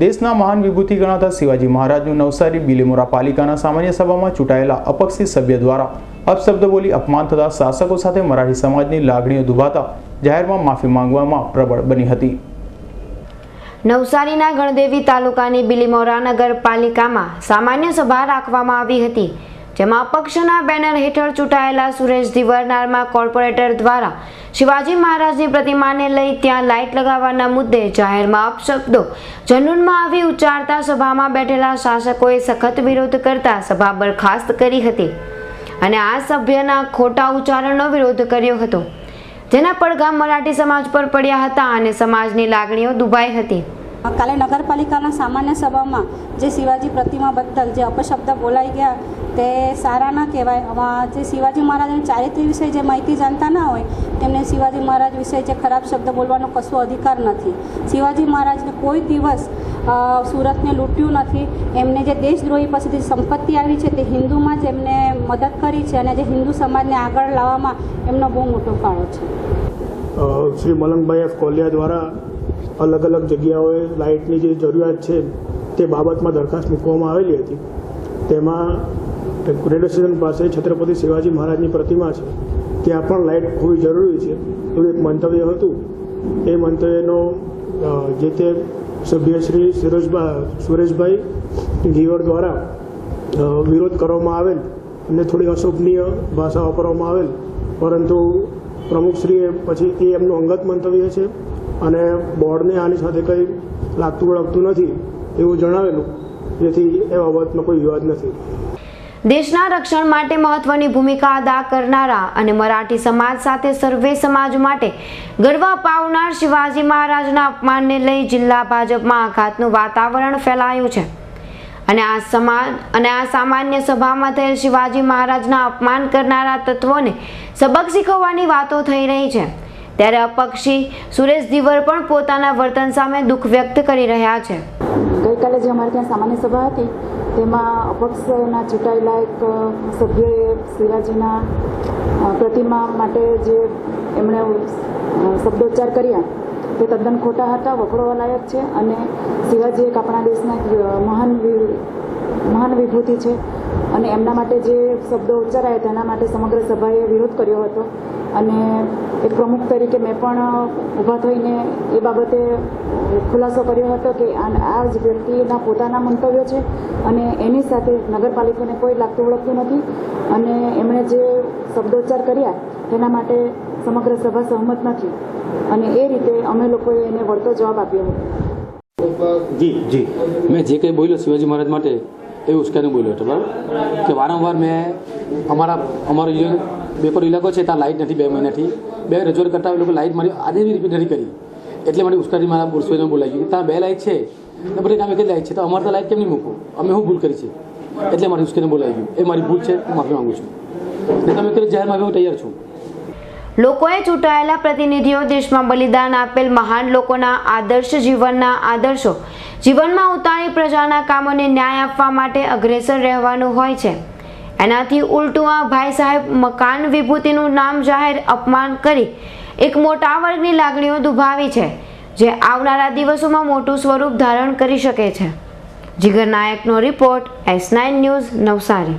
દેશના મહાન વિભૂતિ ગણાતા શિવાજી મહારાજનું નવસારી બિલીમોરા પાલિકાના સામાન્ય સભામાં ચૂંટાયેલા અપક્ષી સભ્ય દ્વારા અપશબ્દ બોલી અપમાન થતા શાસકો સાથે મરાઠી સમાજની લાગણીઓ દુભાતા જાહેરમાં માફી માંગવામાં પ્રબળ બની હતી. નવસારીના ગણદેવી તાલુકાની બિલીમોરા નગરપાલિકામાં સામાન્ય સભા રાખવામાં આવી હતી. જેમાં અપક્ષના બેનર હેઠળ ચૂંટાયેલા સુરેશ ધીવરનારમાં કોર્પોરેટર દ્વારા શિવાજી મહારાજની પ્રતિમાને લઈ ત્યાં લાઇટ લગાવવાના મુદ્દે જાહેરમાં અપશબ્દો. જનૂનમાં આવી ઉચ્ચારતા સભામાં બેઠેલા શાસકોએ સખત વિરોધ કરતા સભા બરખાસ્ત કરી હતી અને આ સભ્યના ખોટા ઉચ્ચારણનો વિરોધ કર્યો હતો. જેના પડઘા મરાઠી સમાજ પર પડ્યા હતા અને સમાજની લાગણીઓ દુભાઈ હતી. કાલે નગરપાલિકાના સામાન્ય સભામાં જે શિવાજી પ્રતિમા બદલ જે અપશબ્દ બોલાઈ ગયા તે સારા ના કહેવાય. આમાં જે શિવાજી મહારાજની ચારિત્ર્ય વિશે જે માહિતી જાણતા ના હોય, તેમને શિવાજી મહારાજ વિશે જે ખરાબ શબ્દ બોલવાનો કશો અધિકાર નથી. શિવાજી મહારાજને કોઈ દિવસ સુરતને લૂંટ્યું નથી. એમને જે દેશદ્રોહી પાસેથી સંપત્તિ આવી છે તે હિન્દુમાં જ એમને મદદ કરી છે અને જે હિન્દુ સમાજને આગળ લાવવામાં એમનો બહુ મોટો ફાળો છે. શ્રી મલંગભાઈ કોલિયા દ્વારા અલગ અલગ જગ્યાઓએ લાઇટની જે જરૂરિયાત છે તે બાબતમાં દરખાસ્ત મૂકવામાં આવેલી હતી. તેમાં રેલવે સ્ટેશન પાસે છત્રપતિ શિવાજી મહારાજની પ્રતિમા છે. ત્યાં પણ લાઇટ હોવી જરૂરી છે. એવું એક મંતવ્ય હતું. એ મંતવ્યનો જે તે સભ્યશ્રી સુરેશભાઈ સુરેશભાઈ ગીવર દ્વારા વિરોધ કરવામાં આવેલ અને થોડી અશોભનીય ભાષા વાપરવામાં આવેલ. પરંતુ પ્રમુખશ્રીએ પછી એ એમનું અંગત મંતવ્ય છે અને બોર્ડને આની સાથે કંઈ લાગતું વળગતું નથી એવું જણાવેલું. જેથી એ બાબતનો કોઈ વિવાદ નથી. દેશના રક્ષણ માટે મહત્વની ભૂમિકા અદા કરનારા અને મરાઠી સમાજ સાથે સર્વે સમાજ માટે ગર્વ અપાવનાર શિવાજી મહારાજના અપમાનને લઈ જિલ્લા ભાજપમાં આઘાતનું વાતાવરણ ફેલાયું છે. અને આ સમાજ અને આ સામાન્ય સભામાં થયેલ શિવાજી મહારાજના અપમાન કરનારા તત્વોને સબક શીખવવાની વાતો થઈ રહી છે. ત્યારે અપક્ષી સુરેશ ધીવર પણ પોતાના વર્તન સામે દુઃખ વ્યક્ત કરી રહ્યા છે. ગઈકાલે જે અમારે ત્યાં સામાન્ય સભા હતી. તેમાં અપક્ષના ચૂંટાયેલા એક સભ્યએ શિવાજીના પ્રતિમા માટે જે એમણે શબ્દોચ્ચાર કર્યા, તે તદ્દન ખોટા હતા, વખોડવા લાયક છે અને શિવાજી એક આપણા દેશના મહાન મહાન વિભૂતિ છે. અને એમના માટે જે શબ્દો ઉચ્ચારાયા, તેના માટે સમગ્ર સભાએ વિરોધ કર્યો હતો. અને એક પ્રમુખ તરીકે મેં પણ ઊભા થઈને એ બાબતે ખુલાસો કર્યો હતો કે આ જ વ્યક્તિના પોતાના મંતવ્યો છે અને એની સાથે નગરપાલિકાને કોઈ લાગતું વળગતું નથી. અને એમણે જે શબ્દોચ્ચાર કર્યા તેના માટે સમગ્ર સભા સહમત નથી. અને એ રીતે અમે લોકોએ એને વળતો જવાબ આપ્યો હતો. જી જી. મેં જે કંઈ બોલ્યો શિવાજી મહારાજ માટે, એ ઉશ્કેરણી બોલ્યો હતો, બરાબર? કે વારંવાર મેં અમારા અમારો જે બેપર ઇલાકો છે, ત્યાં લાઇટ નથી બે મહિનાથી. બે રજૂઆત કરતા એ લોકો લાઇટ મારી આજે રિપીટ નથી કરી. એટલે મારી ઉશ્કેરણી મારા બોલસોઈને બોલાવી કે ત્યાં બે લાઇટ છે. ને બધી કામ એક જ લાઇટ છે? તો અમારે તો લાઇટ કેમ નહીં મૂકો અમે શું ભૂલ કરી છે? એટલે મારી ઉશ્કેરણી બોલાવી ગયું એ મારી ભૂલ છે, હું માફી માંગુ છું. ને તમે કરી માફી હું તૈયાર છું. લોકોએ ચૂંટાયેલા પ્રતિનિધિઓ દેશમાં બલિદાન આપેલ મહાન લોકોના આદર્શ જીવનના આદર્શો. જીવનમાં ઉતારી પ્રજાના કામોને ન્યાય આપવા માટે અગ્રેસર રહેવાનું હોય છે. એનાથી ઉલટું આ ભાઈ સાહેબ મકાન વિભૂતિનું નામ જાહેર અપમાન કરી એક મોટા વર્ગની લાગણીઓ દુભાવી છે, જે આવનારા દિવસોમાં મોટું સ્વરૂપ ધારણ કરી શકે છે. જીગર નાયકનો report S nine news Navsari.